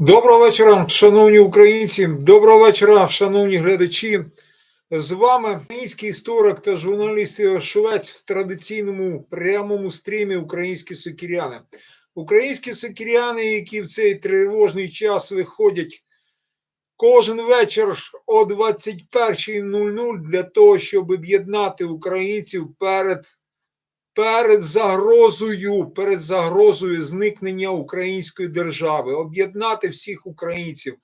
Доброго вечора, шановні українці. Доброго вечора, шановні глядачі. З вами український історик та журналіст Швець в традиційному прямому стрімі Українські сокіряни. Українські сокіряни, які в цей тривожний час виходять кожен вечір о 21.00 для того, щоб об'єднати українців перед перед загрозою, перед загрозою зникнення української держави, об'єднати всіх українців.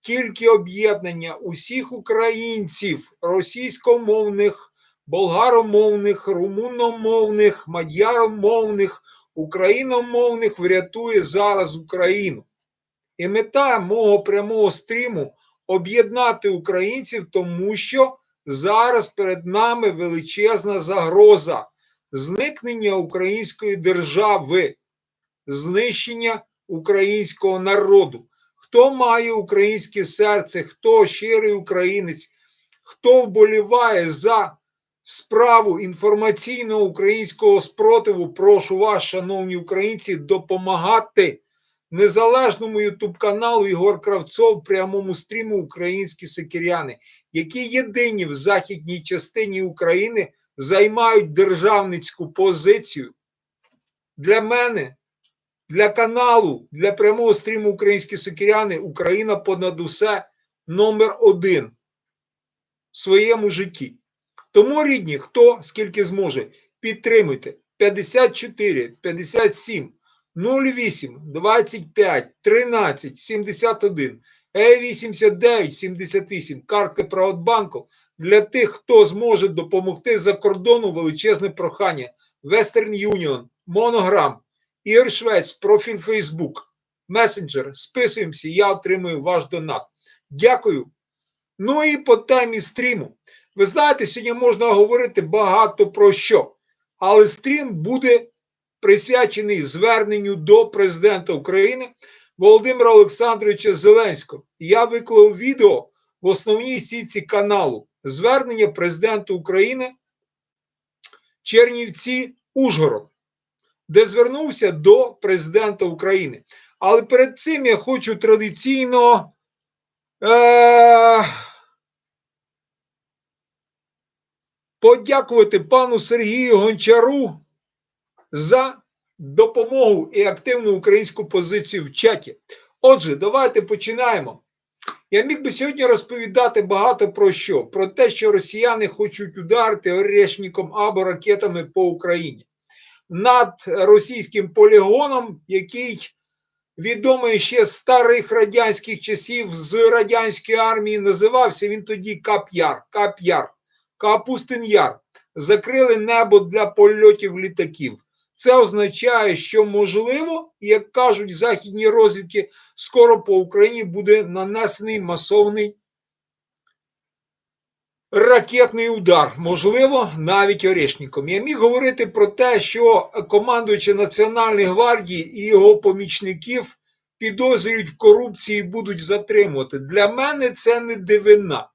Тільки об'єднання усіх українців, російськомовних, болгаромовних, румуномовних, мадяромовних, україномовних врятує зараз Україну. І мета мого прямого стріму об'єднати українців, тому що зараз перед нами величезна загроза зникнення української держави, знищення українського народу. Хто має українське серце, хто щирий українець, хто вболіває за справу інформаційного українського спротиву, прошу вас, шановні українці, допомагати незалежному ютуб каналу Ігор Кравцов прямому стріму Українські Сикіряни, які єдині в західній частині України займають державницьку позицію. Для мене, для каналу, для прямого стріму Українські Сокіряни Україна понад усе номер один в своєму житті. Тому, рідні, хто скільки зможе, підтримуйте 54, 57, 08, 25, 13, 71, Е89, 78, картки Приватбанку для тих, хто зможе допомогти за кордону величезне прохання. Western Union, Монограм, Ігор Швець, профіль Facebook, месенджер. Списуємося, я отримую ваш донат. Дякую. Ну і по темі стріму. Ви знаєте, сьогодні можна говорити багато про що, але стрім буде присвячений зверненню до президента України Володимира Олександровича Зеленського. Я виклав відео в основній сітці каналу звернення президента України Чернівці Ужгород, де звернувся до президента України. Але перед цим я хочу традиційно е- подякувати пану Сергію Гончару за допомогу і активну українську позицію в чаті. Отже, давайте починаємо. Я міг би сьогодні розповідати багато про що: про те, що росіяни хочуть ударити орешником або ракетами по Україні над російським полігоном, який відомий ще з старих радянських часів з радянської армії, називався він тоді Кап'яр, Кап'яр, Капустин-Яр. Закрили небо для польотів літаків. Це означає, що можливо, як кажуть західні розвідки, скоро по Україні буде нанесений масовний ракетний удар, можливо, навіть орешником. Я міг говорити про те, що командуючи Національної гвардії і його помічників підозрюють в корупції і будуть затримувати. Для мене це не дивина.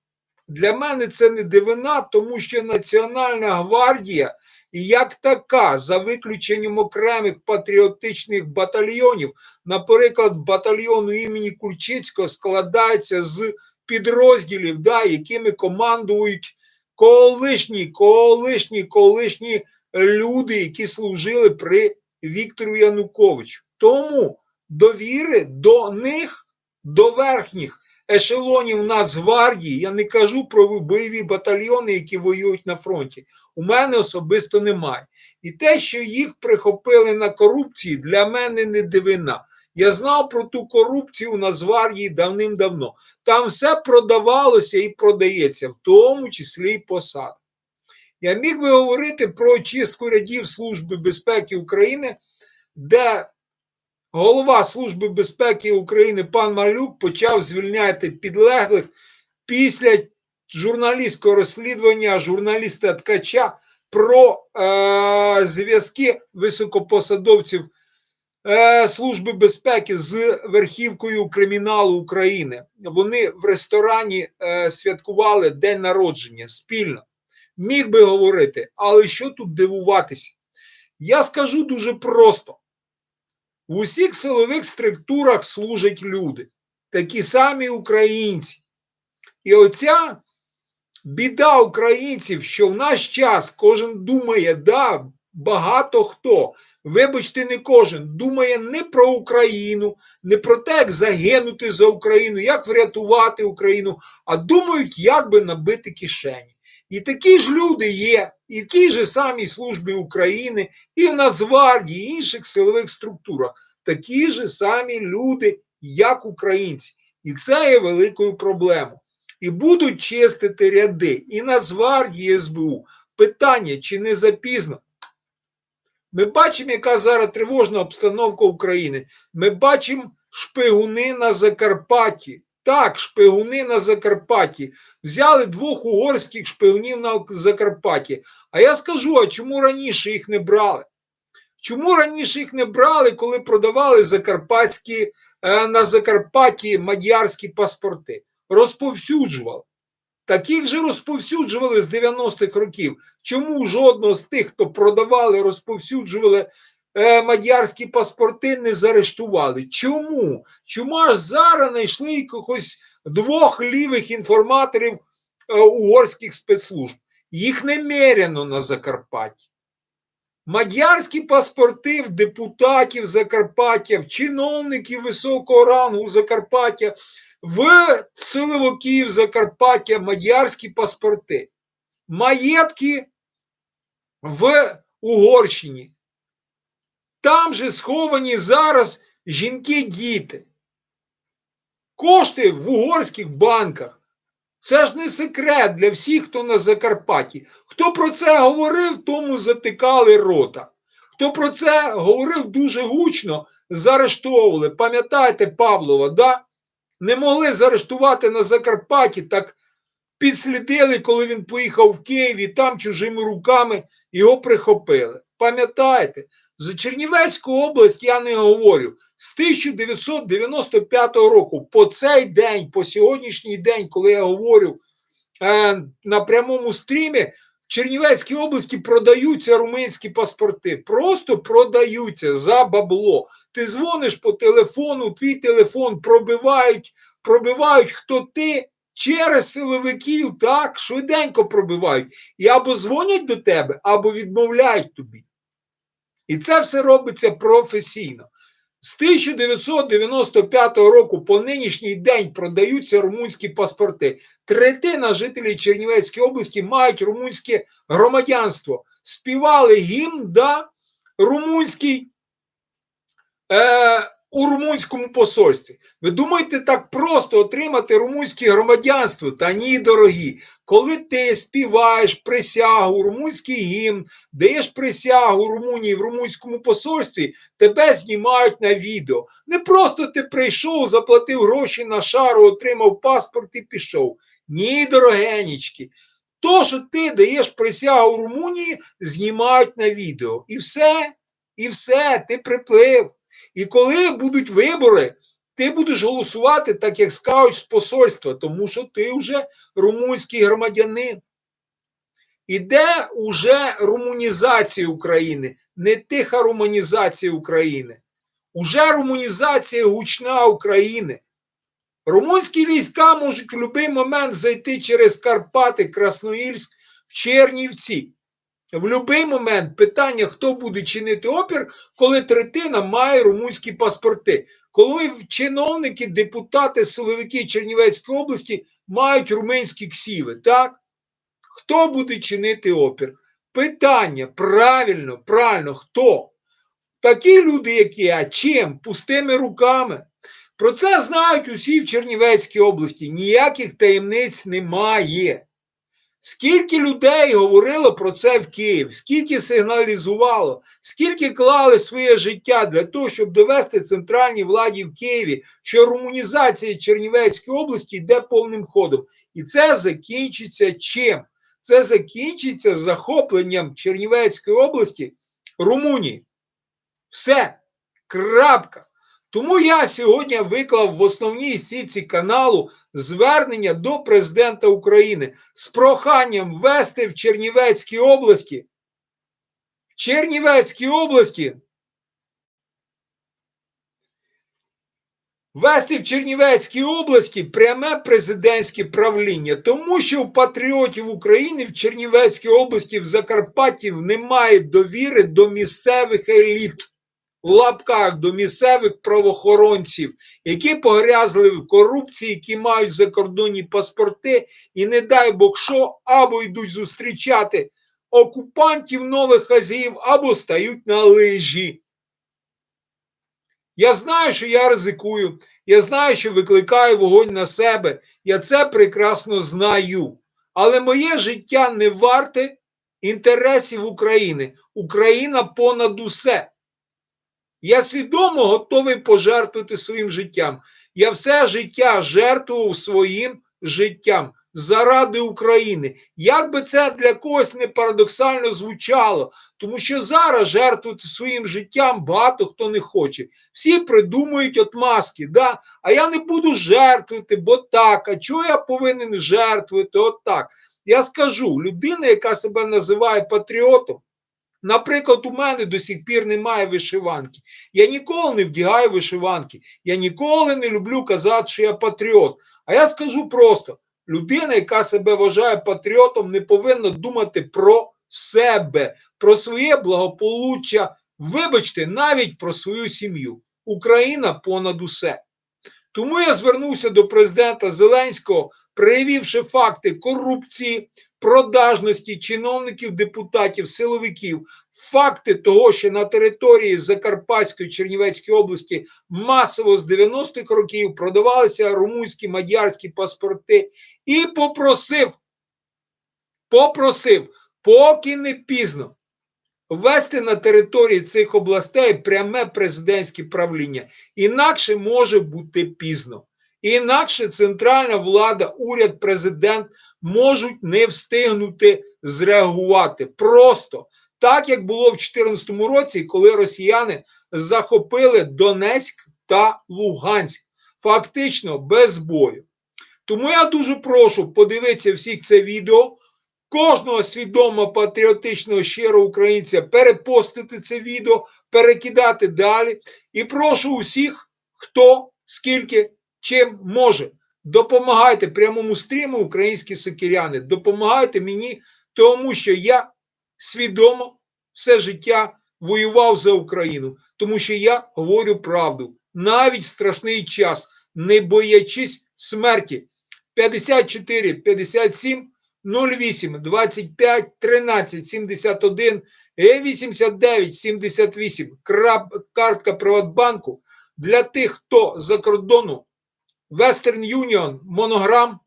Для мене це не дивина, тому що Національна гвардія як така, за виключенням окремих патріотичних батальйонів, наприклад, батальйону імені Кульчицького складається з підрозділів, да, якими командують колишні, колишні, колишні люди, які служили при Віктору Януковичу. Тому довіри до них, до верхніх ешелонів Нацгвардії, я не кажу про бойові батальйони, які воюють на фронті. У мене особисто немає. І те, що їх прихопили на корупції, для мене не дивина. Я знав про ту корупцію у Нацгвардії давним-давно. Там все продавалося і продається, в тому числі і посад. Я міг би говорити про чистку рядів Служби безпеки України, де голова Служби безпеки України пан Малюк почав звільняти підлеглих після журналістського розслідування журналіста Ткача про е, зв'язки високопосадовців е, Служби безпеки з верхівкою криміналу України. Вони в ресторані е, святкували день народження спільно. Міг би говорити, але що тут дивуватися? Я скажу дуже просто: в усіх силових структурах служать люди. такі самі українці. І оця біда українців, що в наш час кожен думає, да, багато хто, вибачте, не кожен, думає не про Україну, не про те, як загинути за Україну, як врятувати Україну, а думають, як би набити кишені. І такі ж люди є, і в тій же самій службі України, і в Нацгвардії, і інших силових структурах. Такі ж самі люди, як українці. І це є великою проблемою. І будуть чистити ряди і Нацгвардії, СБУ. Питання, чи не запізно? Ми бачимо, яка зараз тривожна обстановка України. Ми бачимо шпигуни на Закарпатті. Так, шпигуни на Закарпатті. Взяли двох угорських шпигунів на Закарпатті. А я скажу, а чому раніше їх не брали? Чому раніше їх не брали, коли продавали закарпатські, е, на Закарпатті мадярські паспорти? Розповсюджували. Таких же розповсюджували з 90-х років. Чому жодного з тих, хто продавали, розповсюджували мадярські паспорти, не заарештували? Чому? Чому аж зараз знайшли якихось двох лівих інформаторів е, угорських спецслужб? Їх немерено на Закарпатті. Мадярські паспорти в депутатів Закарпаття, в чиновників високого рангу Закарпаття, в силовиків Закарпаття мадярські паспорти. Маєтки в Угорщині. Там же сховані зараз жінки-діти. Кошти в угорських банках. Це ж не секрет для всіх, хто на Закарпатті. Хто про це говорив, тому затикали рота. Хто про це говорив дуже гучно, заарештовували. Пам'ятаєте Павлова, да? не могли заарештувати на Закарпатті, так підслідили, коли він поїхав в Київ і там чужими руками його прихопили. Пам'ятаєте, за Чернівецьку область я не говорю. З 1995 року по цей день, по сьогоднішній день, коли я говорю е, на прямому стрімі, в Чернівецькій області продаються румунські паспорти. Просто продаються за бабло. Ти дзвониш по телефону, твій телефон пробивають, пробивають хто ти. Через силовиків так швиденько пробивають і або дзвонять до тебе, або відмовляють тобі. І це все робиться професійно. З 1995 року по нинішній день продаються румунські паспорти. Третина жителів Чернівецької області мають румунське громадянство. Співали гімн да, румунський. Е, у румунському посольстві. Ви думаєте, так просто отримати румунське громадянство? Та ні, дорогі. Коли ти співаєш присягу, румунський гімн, даєш присягу Румунії в румунському посольстві, тебе знімають на відео. Не просто ти прийшов, заплатив гроші на шару, отримав паспорт і пішов. Ні, дорогенічки. То, що ти даєш присягу Румунії, знімають на відео. І все, і все, ти приплив. І коли будуть вибори, ти будеш голосувати так, як скажуть з посольства, тому що ти вже румунський громадянин. Іде уже румунізація України, не тиха румунізація України. Уже румунізація гучна України. Румунські війська можуть в будь-який момент зайти через Карпати, Красноїльськ, в Чернівці. В будь-який момент питання, хто буде чинити опір, коли третина має румунські паспорти. Коли чиновники, депутати, силовики Чернівецької області мають румунські ксіви, так? Хто буде чинити опір? Питання правильно, правильно, хто? Такі люди, як я, чим? Пустими руками. Про це знають усі в Чернівецькій області. Ніяких таємниць немає. Скільки людей говорило про це в Київ, скільки сигналізувало, скільки клали своє життя для того, щоб довести центральній владі в Києві, що румунізація Чернівецької області йде повним ходом. І це закінчиться чим? Це закінчиться захопленням Чернівецької області Румунії. Все. Крапка. Тому я сьогодні виклав в основній сітці каналу звернення до президента України з проханням ввести в Чернівецькій області. В Чернівецькій області вести в Чернівецькій області пряме президентське правління, тому що у патріотів України в Чернівецькій області, в Закарпатті немає довіри до місцевих еліт. В лапках до місцевих правоохоронців, які погрязли в корупції, які мають закордонні паспорти, і не дай Бог що, або йдуть зустрічати окупантів нових хазяїв, або стають на лижі. Я знаю, що я ризикую, я знаю, що викликаю вогонь на себе. Я це прекрасно знаю. Але моє життя не варте інтересів України. Україна понад усе. Я свідомо готовий пожертвувати своїм життям. Я все життя жертвував своїм життям заради України. Як би це для когось не парадоксально звучало, тому що зараз жертвувати своїм життям багато хто не хоче. Всі придумують отмазки, да? а я не буду жертвувати, бо так. А чого я повинен жертвувати? От так. Я скажу, людина, яка себе називає патріотом, Наприклад, у мене до сих пір немає вишиванки. Я ніколи не вдягаю вишиванки. Я ніколи не люблю казати, що я патріот. А я скажу просто: людина, яка себе вважає патріотом, не повинна думати про себе, про своє благополуччя. Вибачте, навіть про свою сім'ю. Україна понад усе. Тому я звернувся до президента Зеленського, проявивши факти корупції, продажності чиновників, депутатів, силовиків, факти того, що на території Закарпатської Чернівецької області масово з 90-х років продавалися румунські мадярські паспорти, і попросив, попросив, поки не пізно. Ввести на території цих областей пряме президентське правління. Інакше може бути пізно. Інакше центральна влада, уряд, президент можуть не встигнути зреагувати. Просто так, як було в 2014 році, коли росіяни захопили Донецьк та Луганськ, фактично без бою. Тому я дуже прошу подивитися всіх це відео. Кожного свідомо патріотичного щирого українця перепостити це відео, перекидати далі. І прошу усіх, хто скільки чим може. Допомагайте прямому стріму, українські сокіряни. Допомагайте мені, тому що я свідомо все життя воював за Україну, тому що я говорю правду. Навіть страшний час, не боячись смерті. 54 57 08 25 13 71 89 78 крап, картка Приватбанку для тих, хто за кордону Western Union, Монограм,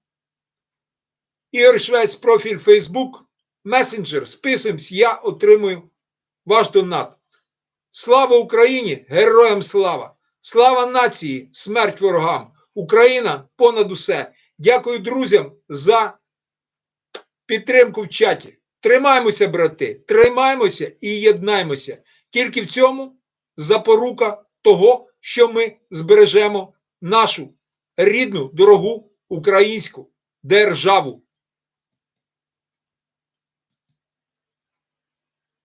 Ігор Швець, профіль Facebook, Messenger, списуємось, я отримую ваш донат. Слава Україні! Героям слава! Слава нації! Смерть ворогам! Україна понад усе! Дякую друзям за підтримку в чаті. Тримаймося, брати, тримаймося і єднаймося. Тільки в цьому запорука того, що ми збережемо нашу рідну, дорогу українську державу.